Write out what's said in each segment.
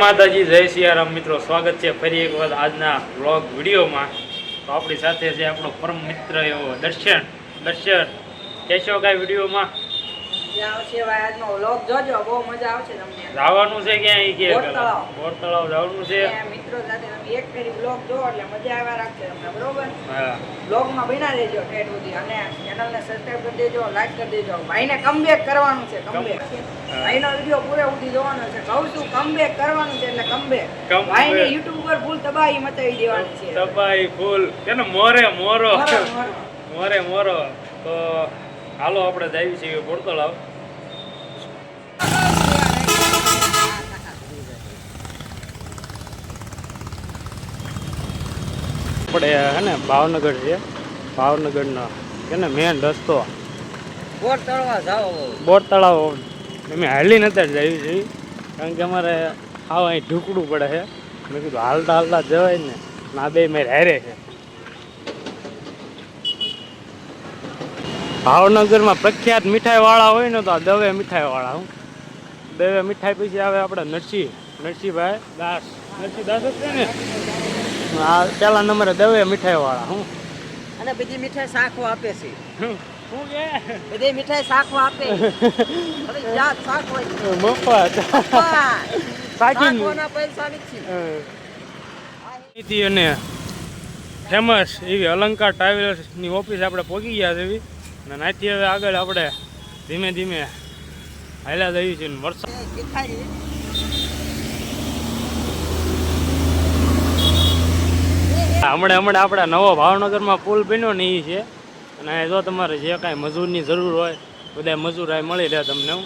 માતાજી, જય સિયારામ મિત્રો. સ્વાગત છે ફરી એક વખત આજના બ્લોગ વિડીયોમાં. તો આપણી સાથે છે આપણો પરમ મિત્ર એવો દર્શન. દર્શન કહેશો કાંઈ વિડીયોમાં. જવાનું છે ક્યાં કે? બોર તળાવ. જવાનું છે. મિત્રો સાથે તમે એક ફેરી બ્લોગ જો એટલે મજા આવ્યા રાખશે તમને બરોબર? હા. વ્લોગમાં બના દેજો ટેટ સુધી અને ચેનલને સબસ્ક્રાઇબ કરી દેજો લાઈક કરી દેજો. ભાઈને કમબેક કરવાનું છે કમબેક. ભાઈનો વીડિયો પૂરે સુધી જોવાનો છે. કહું છું કમબેક કરવાનું છે એટલે કમબેક Comeback. ભાઈને યુટ્યુબ ઉપર ફૂલ તબાહી મચાવી દેવાની છે. તબાહી ફૂલ કે મોરે મોરો. મોરો, મોરો. મોરે મોરો. તો હાલો આપણે જઈએ છીએ બોર તળાવ આપણે હે ને ભાવનગર છે. ભાવનગરનો કે ને મેન રસ્તો. બોર તળાવ અમે હાલી નતા જઈએ છીએ. કારણ કે અમારે આવ અહીં ઢૂકડું પડે છે. મેં કીધું હાલતા હાલતા જવાય ને. ના બે મેં હારે છે. ભાવનગરમાં પ્રખ્યાત મીઠાઈ વાળા હોય ને તો આ દવે મીઠાઈ વાળા હું. દવે મીઠાઈ પછી આવે આપણે નરસિંહ નરસિંહભાઈ દાસ. નરસિંહ દાસ જ છે ને? આ પેલા નંબરે દવે મીઠાઈ વાળા હું. અને બીજી મીઠાઈ શાખો આપે છે. શું કે? બધી મીઠાઈ શાખો આપે. હવે જાત શાખો હોય. મફત. પણ પૈસા નથી. અને ફેમસ એવી અલંકાર ટ્રાવેલર્સની ઓફિસ આપણે પહોંચી ગયા છે એવી. અને નાથી હવે આગળ આપણે ધીમે ધીમે હાલ્યા જઈએ છીએ વરસાદ. હમણાં હમણાં આપણે નવો ભાવનગરમાં પુલ બન્યો ને એ છે. અને જો તમારે જે કાંઈ મજૂરની જરૂર હોય બધા મજૂર આ મળી રહે તમને હું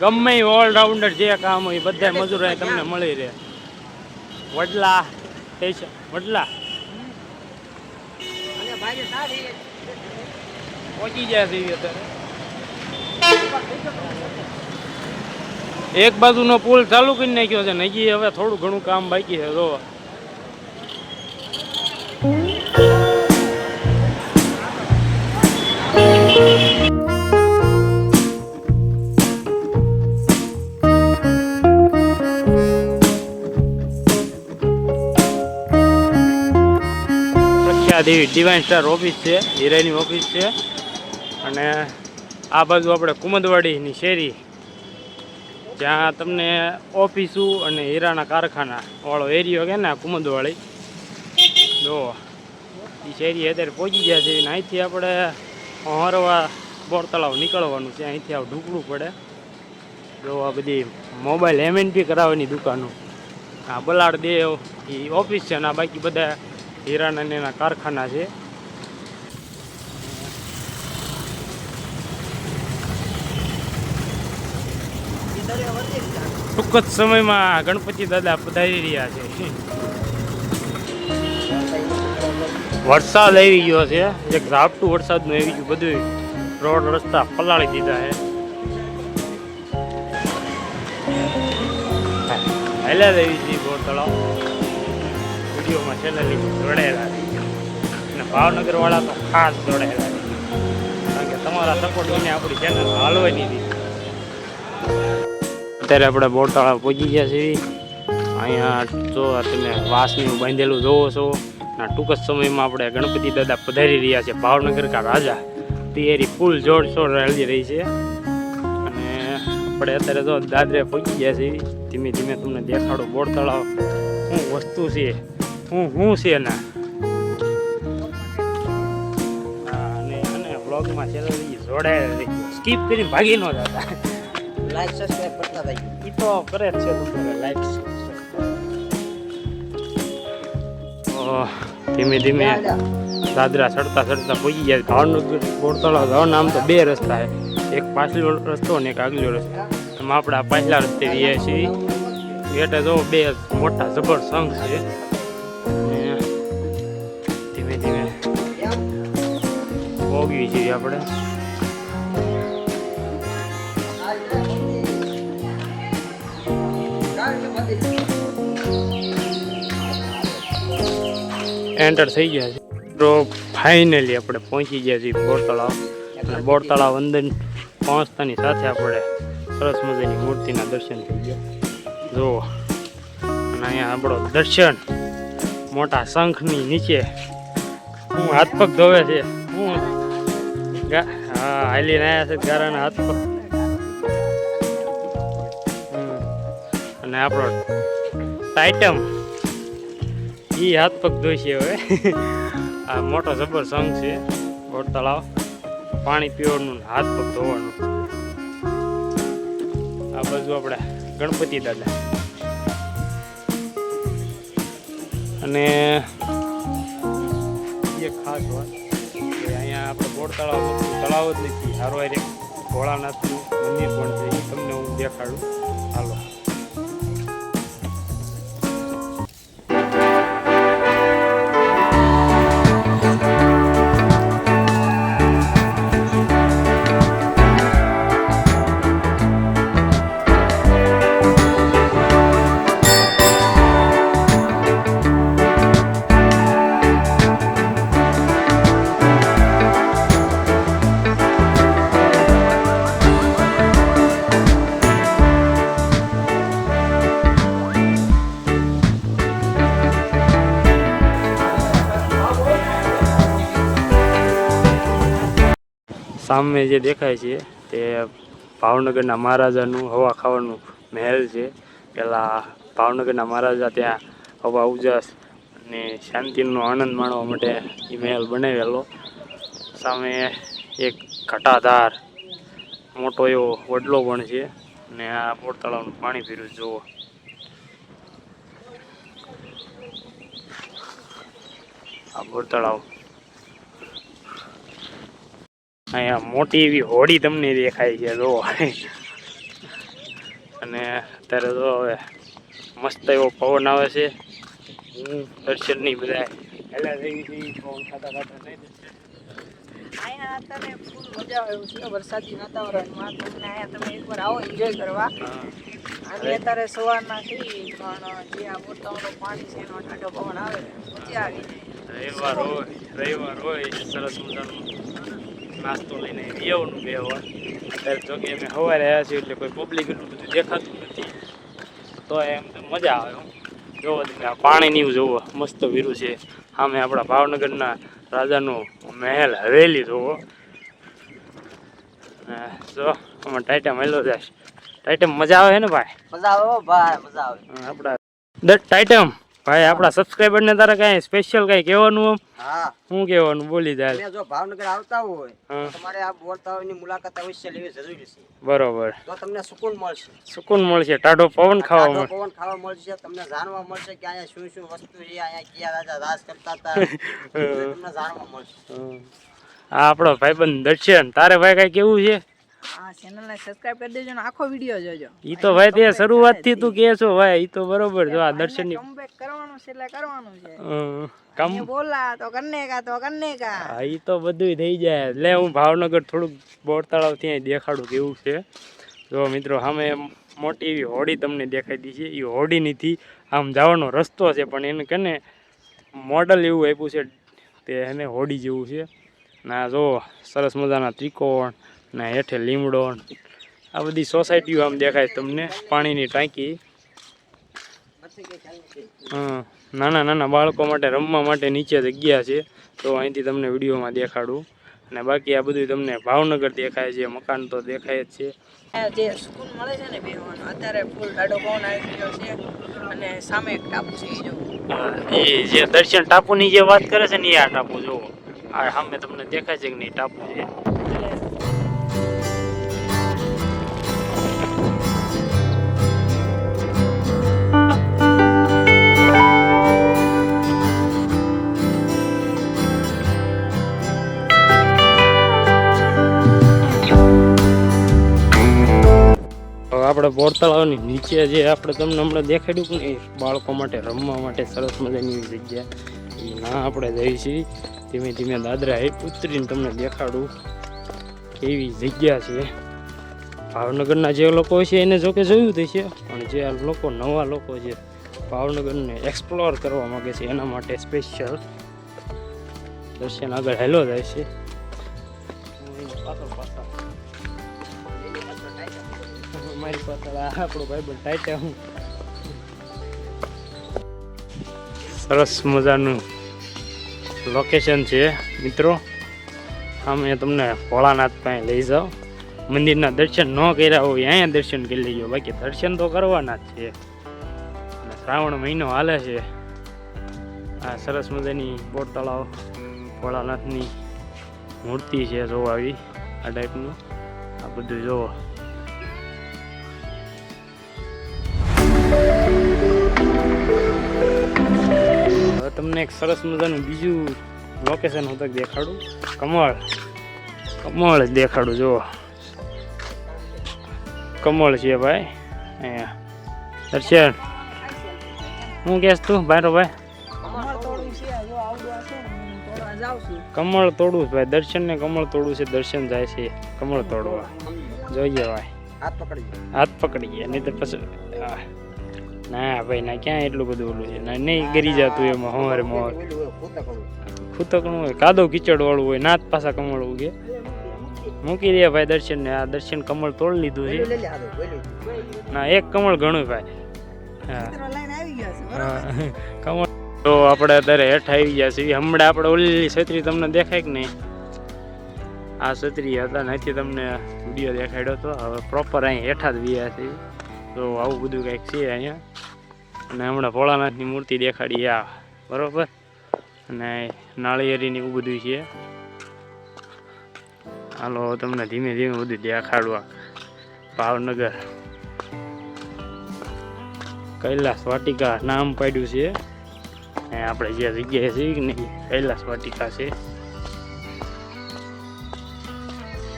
ગમે ઓલરાઉન્ડર જે કામ હોય એ બધા મજૂર તમને મળી રહે. વડલા વડલા. પહોંચી જાય છે અત્યારે. એક પુલ ચાલુ કરી નાખ્યો છે ને હવે થોડું ઘણું કામ બાકી છે, જોવા. દેવી ડિવાઇન સ્ટાર ઓફિસ છે, હીરાની ઓફિસ છે. અને આ બાજુ આપણે કુમદવાડીની શેરી. જ્યાં તમને ઓફિસો અને હીરાના કારખાના વાળો એરિયો કે ને કુમદવાળી. જો, એ શેરી અત્યારે પહોંચી ગયા છે અને અહીંથી આપણે હરવા બોર તળાવ નીકળવાનું છે. અહીંથી આવું ઢૂકડું પડે. જો, આ બધી મોબાઈલ એમએનપી કરાવવાની દુકાનો. આ બલાડ દેવ એ ઓફિસ છે આ બાકી બધા હીરાના ને એના કારખાના છે. ટૂંક જ સમયમાં ગણપતિ દાદા પધારી રહ્યા છે. વરસાદ આવી ગયો છે. એક ઝાપટું વરસાદનું આવી ગયું. બધું રોડ રસ્તા પલાળી દીધા છે. હેલા દેવી જી બોર તળાવ વિડીયોમાં ચેનલની જોડાયેલા અને ભાવનગર વાળા તો ખાસ જોડાયેલા કારણ કે તમારા સપોર્ટ વિને આપણી ચેનલ હાલવાય નહીં દીધી. અત્યારે આપણે બોટાળા પહોંચી ગયા છીએ. અહીંયા જો તમે વાસનું બાંધેલું જોવો છો. ના, ટૂંક જ સમયમાં આપણે ગણપતિ દાદા પધારી રહ્યા છે ભાવનગર કા રાજા. તૈયારી ફૂલ જોડશોડ રહેલી રહી છે. અને આપણે અત્યારે જો દાદરે પહોંચી ગયા છીએ. ધીમે ધીમે તમને દેખાડો બોર તળાવ શું વસ્તુ છે, શું શું છે એના. અને અને બ્લોગમાં છેલ્લે જોડાયેલા સ્કીપ કરીને ભાગી ન જતા. લાઈક સબસ્ક્રાઇબ કરતા ભાઈ ઈ તો કરે જ છે તમારે લાઈક ધીમે ધીમે દાદરા ચડતા ચડતા પહોંચી ગયા ભાવનગર બોરતળાવ જવાના આમ તો બે રસ્તા છે એક પાછલો રસ્તો અને એક આગલો રસ્તો એમાં આપણા પાછલા રસ્તે રહીએ છીએ એટલે જો બે મોટા જબર સંઘ છે અને ધીમે ધીમે ભોગવી છીએ આપણે એન્ટર થઈ ગયા છે. તો ફાઇનલી આપણે પહોંચી ગયા છીએ બોર તળાવ અને બોર તળાવ અંદર પહોંચતાની સાથે આપણે સરસ મજાની મૂર્તિના દર્શન થઈ ગયા. જુઓ. અને અહીંયા આપણો દર્શન. મોટા શંખની નીચે. હું હાથ પગ ધોવે છે. હું હા હાલીને આવ્યા છે ગારાના હાથ પગ. અને આપણો ટાઇટમ એ હાથ પગ ધોઈ છે હવે. આ મોટો જબર સંઘ છે બોટ તળાવ. પાણી પીવાનું હાથ પગ ધોવાનું. આ બાજુ આપણે ગણપતિ દાદા. અને એક ખાસ વાત કે અહીંયા આપણે બોટ તળાવ તળાવ જ નથી. હારો ભોળાનાથનું મંદિર પણ છે એ તમને હું દેખાડું. હાલો. સામે જે દેખાય છે તે ભાવનગરના મહારાજાનું હવા ખાવાનું મહેલ છે. પહેલાં ભાવનગરના મહારાજા ત્યાં હવા ઉજાસ અને શાંતિનો આનંદ માણવા માટે એ મહેલ બનાવેલો. સામે એક ઘટાધાર, મોટો એવો વડલો પણ છે અને આ બોર તળાવનું પાણી પીરું જુઓ. આ બોર તળાવ અહીંયા મોટી એવી હોડી તમને દેખાય છે જો. અને અત્યારે તો હવે મસ્ત એવો પવન આવે છે. દર્શન દર્શનની બધા હેલા થઈ ગઈ પવન ખાતા ખાતા નહીં અહીંયા અત્યારે ફૂલ મજા આવે છે વરસાદી વાતાવરણમાં. તમને અહીંયા તમે એકવાર આવો એન્જોય કરવા. અને અત્યારે સવારના થઈ પણ જે આ મોટાનું પાણી છે એનો ઠંડો પવન આવે મજા આવી રવિવાર હોય રવિવાર હોય સરસ મજાનું. નાસ્તો લઈને બેવાનું બે વાર અત્યારે જો કે અમે સવારે આવ્યા છીએ એટલે કોઈ પબ્લિક એટલું બધું દેખાતું નથી. તો એમ તો મજા આવે હો. જોવો તમે આ પાણીની જોવો મસ્ત વીરું છે. સામે આપણા ભાવનગરના રાજાનો મહેલ હવેલી જોવો. જો આમાં ટાઈટમ હેલો જાય ટાઈટમ મજા આવે ને ભાઈ? મજા આવે ભાઈ મજા આવે. આપણા ટાઈટમ ભાઈ આપણા સબસ્ક્રાઈબરને તારે કઈ સ્પેશિયલ કઈ કહેવાનું આમ? હા. શું કહેવાનું? બોલી જાય જો ભાવનગર આવતા હોય તમારે આ બોરતાઓની મુલાકાત અવશ્ય લેવી જરૂરી છે. બરોબર. તો તમને સુકૂન મળશે. સુકૂન મળશે. ટાઢો પવન ખાવા મળશે. પવન ખાવા મળશે તમને જાણવા મળશે કે અહીંયા શું શું વસ્તુ છે અહીંયા કયા રાજા રાજ કરતા હતા. તમને જાણવા મળશે. આ આપણો ભાઈબંધ દર્શન. તારે ભાઈ કાંઈ કેવું છે? આ ચેનલને સબસ્ક્રાઇબ કરી દેજો ને આખો વિડિયો જોજો. ઈ તો ભાઈ તે શરૂઆતથી તું કહે છો ભાઈ ઈ તો બરોબર જો આ દર્શનની કમબેક કરવાનું છે એટલે કરવાનું છે. કમ એ બોલા તો કરને કા તો કરને કા હા ઈ તો બધુંય થઈ જાય. લે હું ભાવનગર થોડુંક બોરતળાવ ત્યાં દેખાડું કેવું છે. જો મિત્રો સામે મોટી એવી હોડી તમને દેખાઈ છે. એ હોડીનીથી આમ જવાનો રસ્તો છે પણ એને કને મોડલ એવું આપ્યું છે તે એને હોડી જેવું છે. ના જો સરસ મજાના ત્રિકોણ. ને હેઠે લીમડો આ બધી સોસાયટીઓ આમ દેખાય તમને. પાણીની ટાંકી. હં નાના નાના બાળકો માટે રમવા માટે નીચે જગ્યા છે. તો અહીંથી તમને વિડીયોમાં દેખાડું. અને બાકી આ બધું તમને ભાવનગર દેખાય છે મકાન તો દેખાય જ છે. જે સુકૂન મળે છે ને બેહવાનો અત્યારે ફૂલ ડાડો પવન આવી રહ્યો છે અને સામે એક ટાપુ છે એ જો. એ જે દર્શન ટાપુની જે વાત કરે છે ને એ આ ટાપુ જુઓ. આ સામે તમને દેખાય છે કે નહીં ટાપુ છે. આપણે બોર નીચે જે આપણે તમને હમણાં દેખાડ્યું નહીં, બાળકો માટે, રમવા માટે સરસ મજાની એવી જગ્યા. એ ના આપણે જઈ છીએ. ધીમે ધીમે દાદરા એ ઉતરીને તમને દેખાડું એવી જગ્યા છે. ભાવનગરના જે લોકો છે એને જોકે જોયું છે પણ જે લોકો, નવા લોકો છે ભાવનગરને એક્સપ્લોર કરવા માંગે છે, એના માટે સ્પેશિયલ દર્શન આગળ હેલો જાય છે. મારી પાછળ આપણો ભાઈ પણ ટાઈટા હું. સરસ મજાનું લોકેશન છે, મિત્રો. અમે તમને ભોળાનાથ પાસે લઈ જાઓ. મંદિરના દર્શન ન કર્યા હોય, અહીંયા દર્શન કરી લઈ લેજો. બાકી દર્શન તો કરવાના જ છે. શ્રાવણ મહિનો હાલે છે. આ સરસ મજાની બોટ તળાવ ભોળાનાથની મૂર્તિ છે, જોવા આવી, આ ટાઈપનું આ બધું જોવો. તમને એક સરસ મજાનું બીજું લોકેશન હું તક દેખાડું. કમળ. કમળ દેખાડું જુઓ. કમળ છે ભાઈ. અહીંયા. દર્શન. હું કહેશ તું ભાઈ ભાઈ કમળ તોડવા ભાઈ. દર્શન ને કમળ તોડવું છે દર્શન જાય છે. કમળ તોડવા. જોઈએ ભાઈ. હાથ પકડી હાથ પકડી ગયા નહીં તો પછી. ના ભાઈ ના ક્યાં એટલું બધું ઓલું છે? ના નહીં ગરી જતું એમાં હવારે મોર. ફૂતકણું હોય કાદવ કીચડ વાળું હોય નાત પાસા કમળ ઉગે મૂકી દે ભાઈ દર્શન ને આ દર્શન કમળ તોડ લીધું છે. ના એક કમળ ઘણું ભાઈ. હા. કમળ તો આપણે અત્યારે હેઠ આવી ગયા છીએ. હમણાં આપણે ઓલી છત્રી તમને દેખાય કે નહીં? આ છત્રી હતા નથી તમને વીડિયો દેખાડ્યો હતો હવે પ્રોપર અહીં હેઠા જ વ્યા છે. તો આવું બધું કંઈક છે અહીંયા. અને હમણાં ભોળાનાથની મૂર્તિ દેખાડી આ, બરાબર? અને નાળિયેરીને એવું બધું છે. હાલો, તમને ધીમે ધીમે બધું દેખાડવા ભાવનગર. કૈલાસ વાટિકા નામ પાડ્યું છે. અને આપણે જે જગ્યાએ છીએ નહીં, કૈલાસ વાટિકા છે.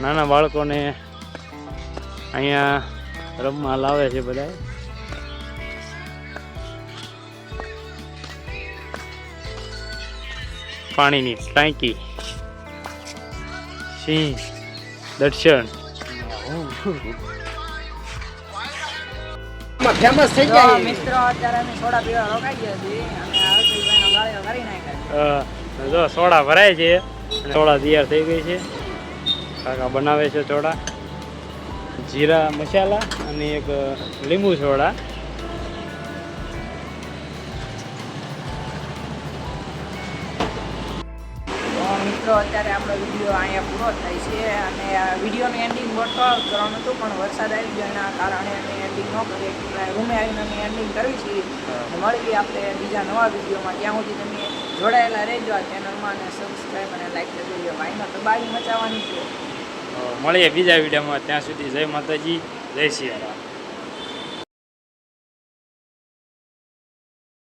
નાના બાળકોને અહીંયા રમવા લાવે છે બધા. પાણીની ટાંકી. સિંહ દર્શન. ફેમસ થઈ ગયા મિત્રો અત્યારે અમે સોડા પીવા રોકાઈ ગયા છીએ. અને આ ગાળિયો કરી નાખ્યો જો સોડા ભરાય છે. સોડા તૈયાર થઈ ગઈ છે. કાકા બનાવે છે સોડા. જીરા મસાલા અને એક લીંબુ સોડા. મિત્રો, અત્યારે આપણો વીડિયો અહીંયા પૂરો થાય છે અને વિડીયોની એન્ડિંગ મોટો કરવાનું હતું, પણ વરસાદ આવી ગયો એના કારણે અમે એન્ડિંગ ન કરી એટલે રૂમે આવીને અમે એન્ડિંગ કરવી છીએ મળીએ આપણે બીજા નવા વિડીયોમાં. ત્યાં સુધી તમે જોડાયેલા રહેજો આ ચેનલમાં અને સબસ્ક્રાઈબ અને લાઈક કરી દેજો. તો બારી મચાવવાની છે. મળીએ બીજા વિડીયોમાં. ત્યાં સુધી જય માતાજી જય સિયારામ